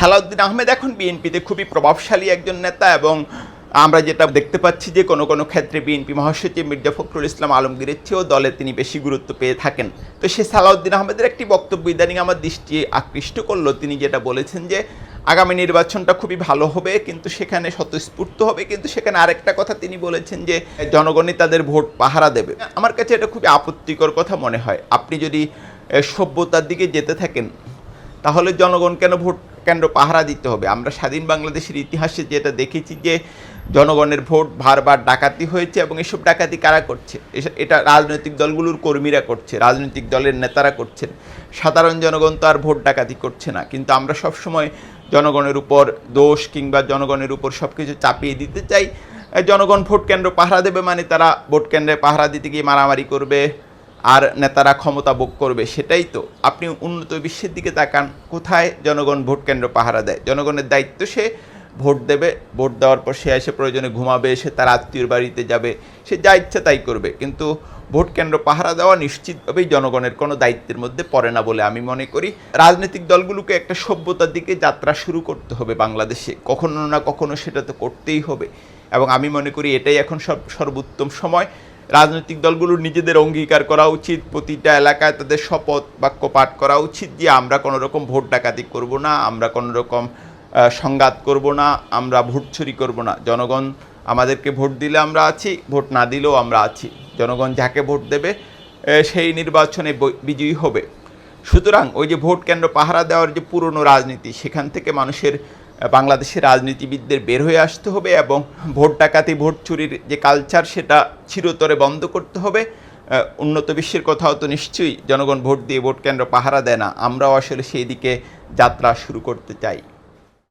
সালাউদ্দিন আহমেদ এখন বিএনপিতে খুবই প্রভাবশালী একজন নেতা এবং আমরা যেটা দেখতে পাচ্ছি যে কোনো কোনো ক্ষেত্রে বিএনপি মহাসচিব মির্জা ফখরুল ইসলাম আলমগীরের চেয়েও দলে তিনি বেশি গুরুত্ব পেয়ে থাকেন। তো সে সালাউদ্দিন আহমেদের একটি বক্তব্য ইদানিং আমার দৃষ্টি আকৃষ্ট করল। তিনি যেটা বলেছেন যে, আগামী নির্বাচনটা খুবই ভালো হবে, কিন্তু সেখানে স্বতঃস্ফূর্ত হবে। কিন্তু সেখানে আরেকটা কথা তিনি বলেছেন যে, জনগণই তাদের ভোট পাহারা দেবে। আমার কাছে এটা খুবই আপত্তিকর কথা মনে হয়। আপনি যদি সভ্যতার দিকে যেতে থাকেন, তাহলে জনগণ কেন ভোট কেন্দ্র পাহারা দিতে হবে। আমরা স্বাধীন বাংলাদেশের ইতিহাসে যেটা দেখেছি যে জনগণের ভোট বারবার ডাকাতি হয়েছে এবং এসব ডাকাতি কারা করছে? এটা রাজনৈতিক দলগুলোর কর্মীরা করছে, রাজনৈতিক দলের নেতারা করছেন। সাধারণ জনগণ তো আর ভোট ডাকাতি করছে না। কিন্তু আমরা সব সময় জনগণের উপর দোষ কিংবা জনগণের উপর সব কিছু চাপিয়ে দিতে চাই। জনগণ ভোট কেন্দ্র পাহারা দেবে মানে তারা ভোট কেন্দ্রে পাহারা দিতে গিয়ে মারামারি করবে আর নেতারা ক্ষমতা ভোগ করবে সেটাই তো। আপনি উন্নত বিশ্বের দিকে তাকান, কোথায় জনগণ ভোট কেন্দ্র পাহারা দেয়? জনগণের দায়িত্ব সে ভোট দেবে, ভোট দেওয়ার পর সে এসে প্রয়োজনে ঘুমাবে, সে তার আত্মীয়র বাড়িতে যাবে, সে যা ইচ্ছা তাই করবে। কিন্তু ভোট কেন্দ্র পাহারা দেওয়া নিশ্চিতভাবেই জনগণের কোনো দায়িত্বের মধ্যে পড়ে না বলে আমি মনে করি। রাজনৈতিক দলগুলোকে একটা সভ্যতার দিকে যাত্রা শুরু করতে হবে বাংলাদেশে। কখনো না কখনো সেটা তো করতেই হবে। এবং আমি মনে করি এটাই এখন সব সর্বোত্তম সময়। রাজনৈতিক দলগুলোর নিজেদের অঙ্গীকার করা উচিত, প্রতিটা এলাকায় তাদের শপথ বাক্য পাঠ করা উচিত যে আমরা কোনো রকম ভোট ডাকাতি করব না, আমরা কোনো রকম সংঘাত করব না, আমরা ভোট চুরি করব না। জনগণ আমাদেরকে ভোট দিলে আমরা আছি, ভোট না দিলেও আমরা আছি। জনগণ যাকে ভোট দেবে সেই নির্বাচনে বিজয়ী হবে। সুতরাং ওই যে ভোট কেন্দ্র পাহারা দেওয়ার যে পুরনো রাজনীতি, সেখান থেকে মানুষের বাংলাদেশের রাজনীতিবিদদের বের হয়ে আসতে হবে এবং ভোট ডাকাতি, ভোট চুরির যে কালচার সেটা চিরতরে বন্ধ করতে হবে। উন্নত বিশ্বের কথাও তো নিশ্চয়ই জনগণ ভোট দিয়ে ভোট কেন্দ্র পাহারা দেয় না। আমরাও আসলে সেই দিকে যাত্রা শুরু করতে চাই।